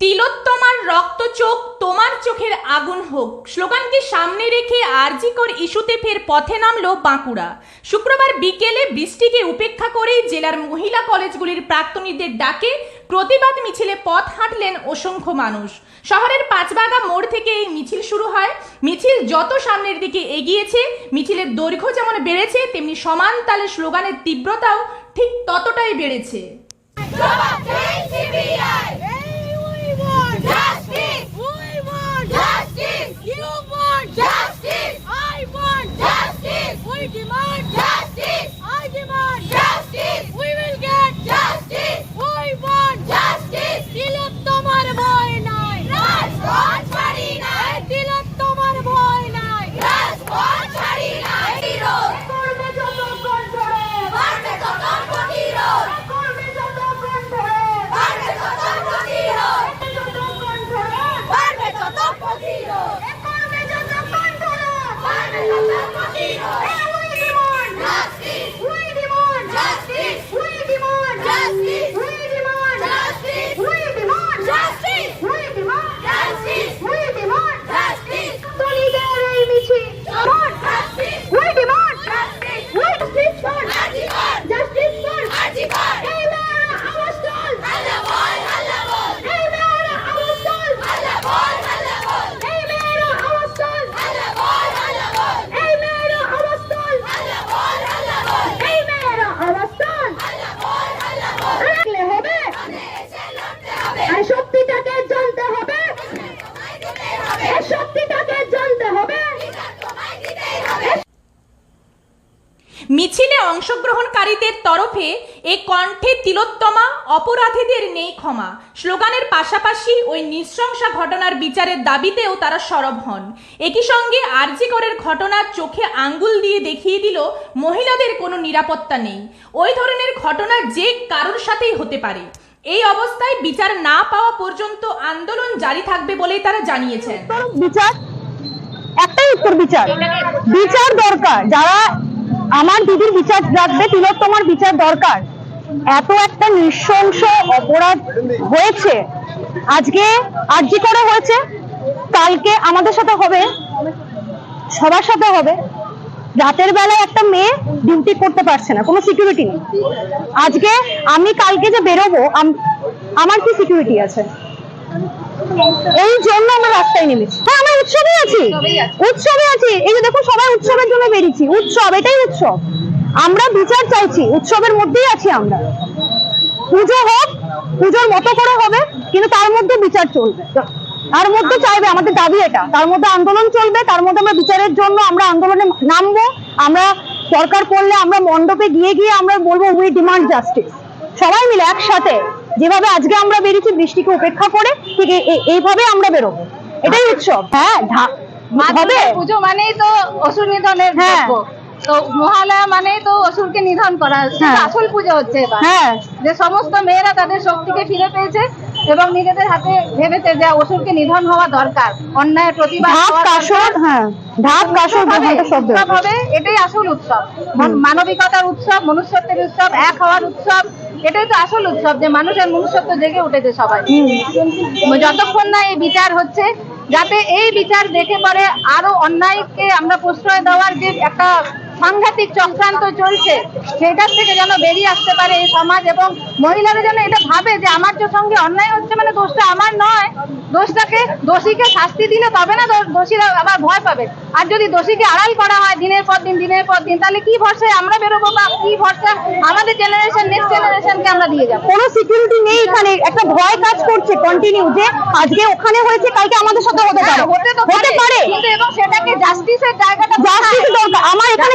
তিলোত্তমার রক্ত চোখ তোমার চোখের আগুন হোক। স্লোগানকে সামনে রেখে আরজিকর ইস্যুতে ফের পথে নামল বাঁকুড়া। শুক্রবার বিকেলে বৃষ্টিকে উপেক্ষা করেই জেলার মহিলা কলেজগুলির প্রাক্তনীদের ডাকে প্রতিবাদ মিছিলে পথ হাঁটলেন অসংখ্য মানুষ। শহরের পাঁচবাগা মোড় থেকে এই মিছিল শুরু হয়। মিছিল যত সামনের দিকে এগিয়েছে, মিছিলের দৈর্ঘ্য যেমন বেড়েছে, তেমনি সমান তালে স্লোগানের তীব্রতাও ঠিক ততটাই বেড়েছে। মিছিলে অংশগ্রহণকারীদের তরফে এ কণ্ঠে তিলোত্তমা, অপরাধীদের নেই ক্ষমা। স্লোগানের পাশাপাশি ওই নৃশংসা ঘটনার বিচারের দাবিতেও তারা সরব হন। একই সঙ্গে আরজিকরের ঘটনা চোখে আঙ্গুল দিয়ে দেখিয়ে দিল, মহিলাদের কোনো নিরাপত্তা নেই। ওই ধরনের ঘটনা যে কারোর সাথেই হতে পারে। এই অবস্থায় বিচার না পাওয়া পর্যন্ত আন্দোলন জারি থাকবে বলেই তারা জানিয়েছেন। বিচার? একটাই উত্তর বিচার। বিচার দরকার। যারা আমার দিদির বিচার রাখবে তোমার বিচার দরকার। এত একটা নৃশংস অপরাধ হয়েছে। আজকে আর্জি করা হয়েছে। কালকে আমাদের সাথে হবে। সবার সাথে হবে। রাতের বেলায় একটা মেয়ে ডিউটি করতে পারছে না। কোনো সিকিউরিটি নেই। আজকে আমি কালকে যে বেরোবো, আম- আমার কি সিকিউরিটি আছে? এই জন্য আমরা রাস্তায় নেমেছি। হ্যাঁ উৎসবে আছি। উৎসবে আছি। এই যে দেখুন সবাই উৎসবের জন্য বেরিয়েছি। উৎসব এটাই উৎসব। আমরা বিচার চাইছি উৎসবের মধ্যেই আছি আমরা। পুজো হোক পুজোর মতো করে হবে কিন্তু তার মধ্যে বিচার চলবে। তার মধ্যে চাইবে আমাদের দাবি এটা। তার মধ্যে আন্দোলন চলবে তার মধ্যে আমরা বিচারের জন্য আমরা আন্দোলনে নামবো। আমরা দরকার পড়লে আমরা মণ্ডপে গিয়ে গিয়ে আমরা বলব উই ডিমান্ড জাস্টিস সবাই মিলে একসাথে যেভাবে আজকে আমরা বেরিয়েছি বৃষ্টিকে উপেক্ষা করে ঠিক এই- এই- এইভাবে আমরা বেরোবো। এটাই উৎসব। হ্যাঁ হবে। পুজো মানেই তো অসুর নিধনের হ্যাঁ। তো মহালয়া মানেই তো অসুরকে নিধন করা। হ্যাঁ। আসল পুজো হচ্ছে এবার। হ্যাঁ। যে সমস্ত মেয়েরা তাদের শক্তিকে ফিরে পেয়েছে এবং নিজেদের হাতে ভেবেছে যে অসুরকে নিধন হওয়া দরকার অন্যায়ের প্রতিবাদ। হ্যাঁ। হবে, এটাই আসল উৎসব। মানবিকতার উৎসব মনুষ্যত্বের উৎসব এক হওয়ার উৎসব এটাই তো আসল উৎসব যে মানুষের মনুষ্যত্ব জেগে উঠেছে সবাই। যতক্ষণ না এই বিচার হচ্ছে যাতে এই বিচার দেখে পরে আরও অন্যায়কে আমরা প্রশ্রয় দেওয়ার যে একটা সাংঘাতিক চক্রান্ত চলছে সেটার থেকে যেন বেরিয়ে আসতে পারে এই সমাজ এবং মহিলারা যেন এটা ভাবে যে আমার যে সঙ্গে অন্যায় হচ্ছে মানে দোষটা আমার নয়। দোষটাকে দোষীকে শাস্তি দিলে তবে না দোষীরা আবার ভয় পাবে। আর যদি দোষীকে আড়াল করা হয় দিনের পর দিন দিনের পর দিন তাহলে কি ভরসায় আমরা বেরোবো বা কি ভরসা আমাদের জেনারেশন নেক্সট জেনারেশনকে আমরা দিয়ে যাব? কোনো সিকিউরিটি নেই এখানে। একটা ভয় কাজ করছে কন্টিনিউ যে আজকে ওখানে হয়েছে কালকে আমাদের সাথে হতে পারে। হ্যাঁ, হতে তো হতে পারে কিন্তু এবং সেটাকে জাস্টিসের জায়গাটা জাস্টিস দরকার। আমার এখানে